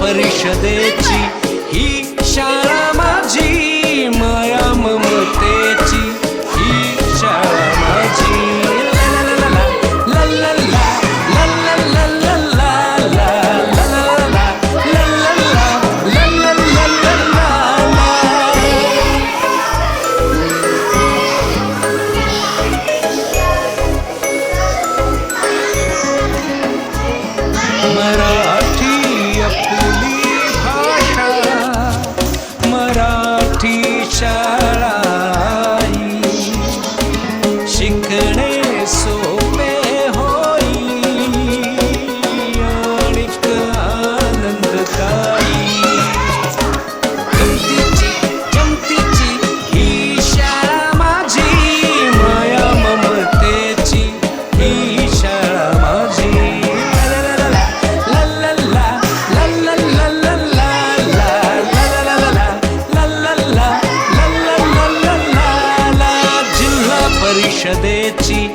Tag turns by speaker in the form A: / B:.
A: परिषदेची ही शाळा deixar. ದೇಶದೇ ಚೀ